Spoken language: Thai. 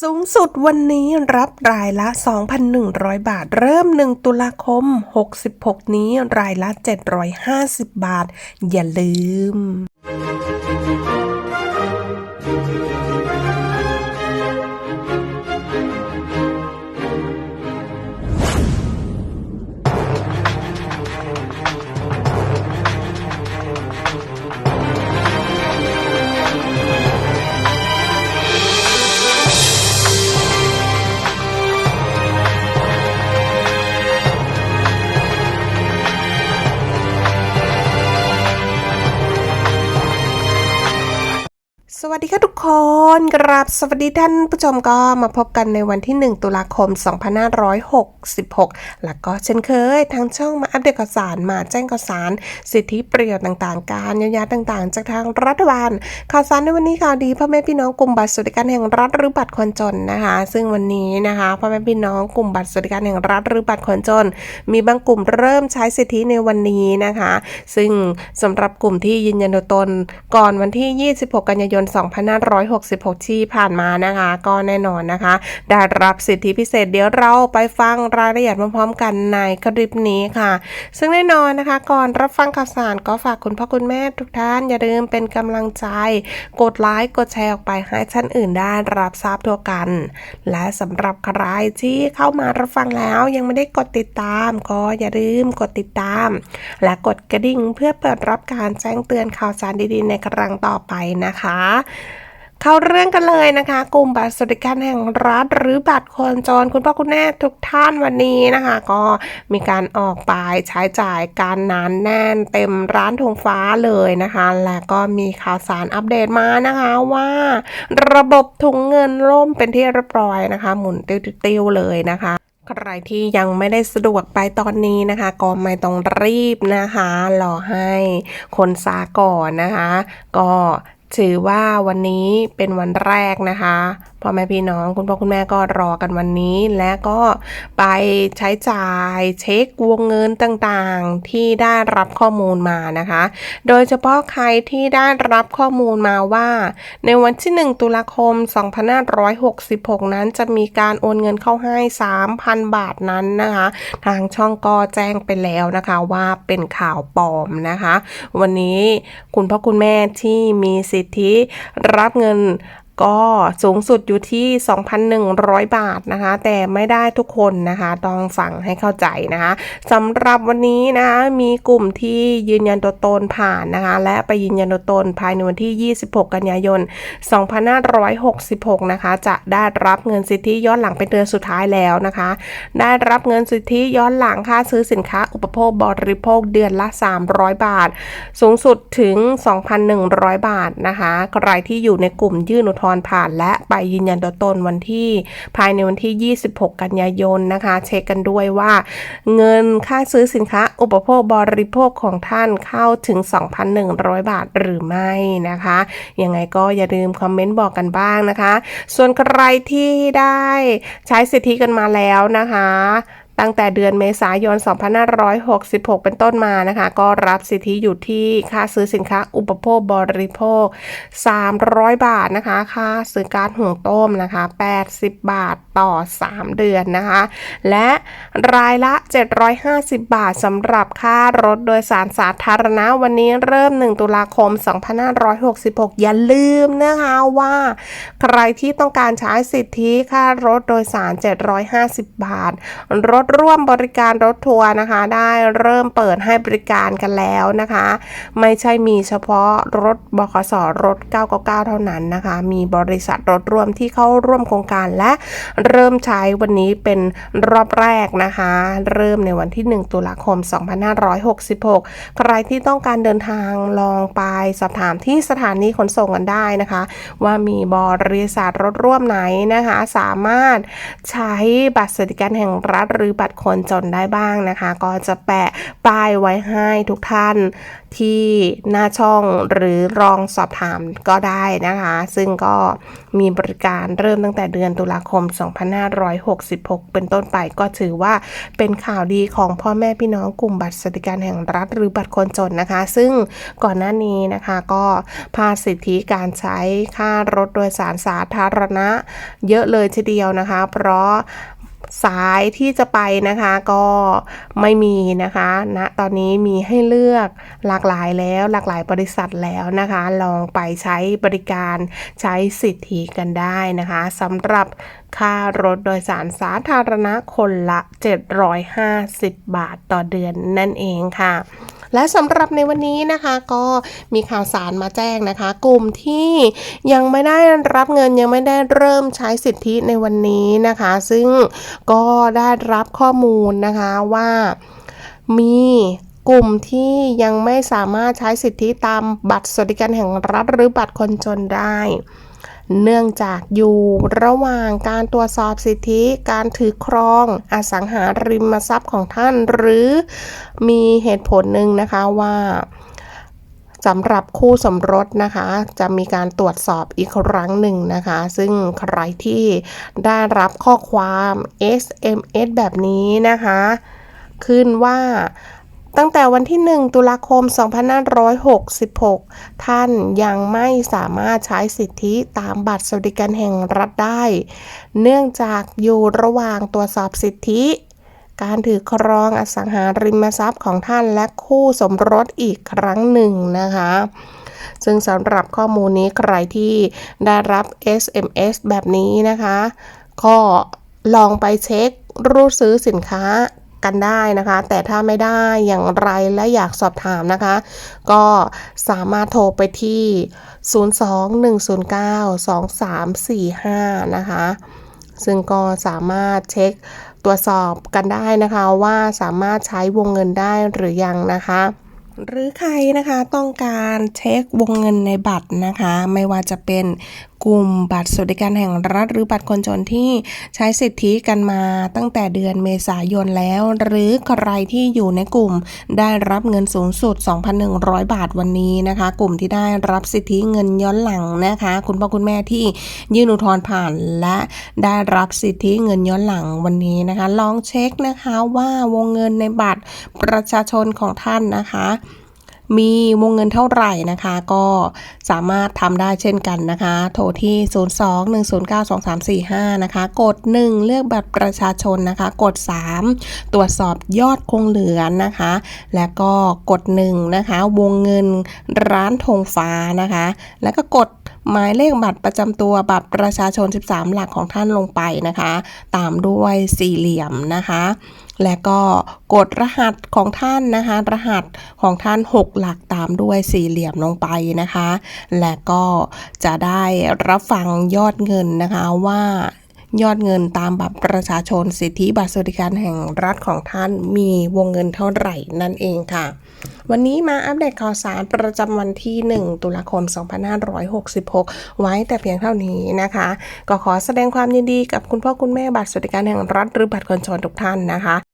สูงสุดวันนี้รับรายละ 2,100 บาท เริ่ม 1 ตุลาคม 66 นี้รายละ 750 บาท อย่าลืม วัสดีค่ะทุกคนกราบสวัสดีท่านผู้ชมก็มาพบกันในวันที่ 1 ตุลาคม 2566 แล้วก็เช่นเคยทางช่องมาอัปเดตข่าวสารมาแจ้งข่าวสาร สิทธิประโยชน์ต่างๆ การเยียวยาต่างๆ จากทางรัฐบาลข่าวสารในวันนี้ข่าวดีพ่อแม่พี่น้องกลุ่มบัตรสวัสดิการแห่งรัฐหรือบัตรคนจนนะคะ ซึ่งวันนี้นะคะพ่อแม่พี่น้องกลุ่มบัตรสวัสดิการแห่งรัฐหรือบัตรคนจน มีบางกลุ่มเริ่มใช้สิทธิในวันนี้นะคะ ซึ่งสำหรับกลุ่มที่ยืนยันตัวตนก่อนวันที่ 26 กันยายน2566 ที่ผ่านมานะคะ ก็แน่นอนนะคะ ได้รับสิทธิพิเศษเดี๋ยวเราไปฟังรายละเอียดพร้อมๆกันในคลิปนี้ค่ะ ซึ่งแน่นอนนะคะ ก่อนรับฟังข่าวสารก็ฝากคุณพ่อคุณแม่ทุกท่านอย่าลืมเป็นกำลังใจ กดไลค์กดแชร์ออกไปให้ท่านอื่นได้รับทราบทั่วกัน และสำหรับใครที่เข้ามารับฟังแล้วยังไม่ได้กดติดตาม ก็อย่าลืมกดติดตาม และกดกระดิ่งเพื่อเปิดรับการแจ้งเตือนข่าวสารดีๆ ในครั้งต่อไปนะคะเข้าเรื่องกันเลยนะคะ กลุ่มบัตรสวัสดิการแห่งรัฐหรือบัตรคนจนคุณพ่อคุณแม่ทุกท่านวันนี้นะคะ ก็มีการออกไปใช้จ่ายการนานแน่นเต็มร้านธงฟ้าเลยนะคะ และก็มีข่าวสารอัปเดตมานะคะว่า ระบบถุงเงินล่มเป็นที่เรียบร้อยนะคะ หมุนติ้วๆๆเลยนะคะใครที่ยังไม่ได้สะดวกไปตอนนี้นะคะก็ไม่ต้องรีบนะคะรอให้คนซาก่อนนะคะ ก็ ถือว่าวันนี้เป็นวันแรกนะคะพ่อแม่พี่น้องคุณพ่อคุณแม่ก็รอกันวันนี้ และก็ไปใช้จ่ายเช็ควงเงินต่างๆที่ได้รับข้อมูลมานะคะ โดยเฉพาะใครที่ได้รับข้อมูลมาว่า ในวันที่ 1 ตุลาคม 2566 นั้นจะมีการโอนเงินเข้าให้ 3,000 บาทนั้นนะคะ ทางช่องก็แจ้งไปแล้วนะคะว่าเป็นข่าวปลอมนะคะ วันนี้คุณพ่อคุณแม่ที่มีสิิทธิรับเงิน ก็สูงสุดอยู่ที่ 2,100 บาทนะคะ แต่ไม่ได้ทุกคนนะคะต้องฟังให้เข้าใจนะคะสำหรับวันนี้นะคะมีกลุ่มที่ยืนยันตัวตนผ่านนะคะ และไปยืนยันตัวตนภายในวันที่ 26 กันยายน 2566 นะคะ จะได้รับเงินสิทธิย้อนหลังเป็นเดือนสุดท้ายแล้วนะคะ ได้รับเงินสิทธิย้อนหลังค่าซื้อสินค้าอุปโภคบริโภคเดือนละ 300 บาท สูงสุดถึง 2,100 บาทนะคะใครที่อยู่ในกลุ่มยื่นอุทธรผ่านและไปยืนยันตัวตนวันที่ภายในวันที่ 26 กันยายนนะคะ เช็คกันด้วยว่า เงินค่าซื้อสินค้าอุปโภคบริโภคของท่านเข้าถึง 2,100 บาทหรือไม่นะคะยังไงก็อย่าลืมคอมเมนต์บอกกันบ้างนะคะ ส่วนใครที่ได้ใช้สิทธิกันมาแล้วนะคะ ตั้งแต่เดือนเมษายน 2566 เป็นต้นมานะคะ ก็รับสิทธิอยู่ที่ค่าซื้อสินค้าอุปโภคบริโภค 300 บาทนะคะ ค่าซื้อการหุงต้มนะคะ 80 บาทต่อ 3 เดือนนะคะ และรายละ 750 บาทสำหรับค่ารถโดยสารสาธารณะวันนี้เริ่ม 1 ตุลาคม 2566 อย่าลืมนะคะว่า ใครที่ต้องการใช้สิทธิค่ารถโดยสาร 750 บาท รถร่วมบริการรถทัวร์นะคะ ได้เริ่มเปิดให้บริการกันแล้วนะคะ ไม่ใช่มีเฉพาะรถบขสรถ 999 เท่านั้นนะคะ มีบริษัทรถร่วมที่เข้าร่วมโครงการและเริ่มใช้วันนี้เป็นรอบแรกนะคะ เริ่มในวันที่ 1 ตุลาคม 2566 ใครที่ต้องการเดินทางลองไปสอบถามที่สถานีขนส่งกันได้นะคะ ว่ามีบริษัทรถร่วมไหนนะคะ สามารถใช้บัตรสวัสดิการแห่งรัฐหรือบัตรคนจนได้บ้างนะคะ ก็จะแปะป้ายไว้ให้ทุกท่านที่หน้าช่องหรือลองสอบถามก็ได้นะคะ ซึ่งก็มีบริการเริ่มตั้งแต่เดือนตุลาคม 2566 เป็นต้นไปก็ถือว่าเป็นข่าวดีของพ่อแม่พี่น้องกลุ่มบัตรสวัสดิการแห่งรัฐหรือบัตรคนจนนะคะ ซึ่งก่อนหน้านี้นะคะก็พาสิทธิการใช้ค่ารถโดยสารสาธารณะ เยอะเลยทีเดียวนะคะ เพราะ สายที่จะไปนะคะก็ไม่มีนะคะณนะตอนนี้มีให้เลือกหลากหลายแล้วหลากหลายบริษัทแล้วนะคะ ลองไปใช้บริการใช้สิทธิกันได้นะคะสำหรับค่ารถโดยสารสาธารณะคนละ 750 บาทต่อเดือนนั่นเองค่ะ และสำหรับในวันนี้นะคะก็มีข่าวสารมาแจ้งนะคะ กลุ่มที่ยังไม่ได้รับเงินยังไม่ได้เริ่มใช้สิทธิในวันนี้นะคะ ซึ่งก็ได้รับข้อมูลนะคะว่ามีกลุ่มที่ยังไม่สามารถใช้สิทธิตามบัตรสวัสดิการแห่งรัฐหรือบัตรคนจนได้ เนื่องจากอยู่ระหว่างการตรวจสอบสิทธิการถือครองอสังหาริมทรัพย์ของท่าน หรือมีเหตุผลหนึ่งนะคะว่าสำหรับคู่สมรสนะคะ จะมีการตรวจสอบอีกครั้งหนึ่งนะคะ ซึ่งใครที่ได้รับข้อความ SMS แบบนี้นะคะ ขึ้นว่า ตั้งแต่วันที่ 1 ตุลาคม 2566 ท่านยังไม่สามารถใช้สิทธิตามบัตรสวัสดิการแห่งรัฐได้ เนื่องจากอยู่ระหว่างตรวจสอบสิทธิ การถือครองอสังหาริมทรัพย์ของท่านและคู่สมรสอีกครั้งหนึ่งนะคะ ซึ่งสำหรับข้อมูลนี้ใครที่ได้รับ SMS แบบนี้นะคะ ก็ลองไปเช็ครูดซื้อสินค้า กันได้นะคะ แต่ถ้าไม่ได้อย่างไรและอยากสอบถามนะคะ ก็สามารถโทรไปที่ 02-109-2345 นะคะ ซึ่งก็สามารถเช็คตรวจสอบกันได้นะคะ ว่าสามารถใช้วงเงินได้หรือยังนะคะหรือใครนะคะต้องการเช็ควงเงินในบัตรนะคะ ไม่ว่าจะเป็น กลุ่มบัตรสวัสดิการแห่งรัฐ หรือบัตรคนจนที่ใช้สิทธิกันมาตั้งแต่เดือนเมษายนแล้ว หรือใครที่อยู่ในกลุ่มได้รับเงินสูงสุด 2,100 บาทวันนี้นะคะ กลุ่มที่ได้รับสิทธิเงินย้อนหลังนะคะ คุณพ่อคุณแม่ที่ยื่นอุทธรณ์ผ่านและได้รับสิทธิเงินย้อนหลังวันนี้นะคะ ลองเช็คนะคะว่าวงเงินในบัตรประชาชนของท่านนะคะ มีวงเงินเท่าไหร่นะคะ ก็สามารถทำได้เช่นกันนะคะ โทรที่ 02-109-2345 นะคะ กด 1 เลือกบัตรประชาชนนะคะ กด 3 ตรวจสอบยอดคงเหลือนะคะ และก็กด 1 นะคะ วงเงินร้านธงฟ้านะคะ แล้วก็กดหมายเลขบัตรประจำตัวบัตรประชาชน 13 หลักของท่านลงไปนะคะ ตามด้วยสี่เหลี่ยมนะคะ และก็กดรหัสของท่านนะคะ รหัสของท่าน 6 หลักตามด้วยสี่เหลี่ยมลงไปนะคะ และก็จะได้รับฟังยอดเงินนะคะว่ายอดเงินตามบัตรประชาชนสิทธิบัตรสวัสดิการแห่งรัฐของท่านมีวงเงินเท่าไหร่นั่นเองค่ะ วันนี้มาอัปเดตข่าวสารประจำวันที่ 1 ตุลาคม 2566 ไว้แต่เพียงเท่านี้นะคะ ก็ขอแสดงความยินดีกับคุณพ่อคุณแม่บัตรสวัสดิการแห่งรัฐหรือบัตรคนจนทุกท่านนะคะ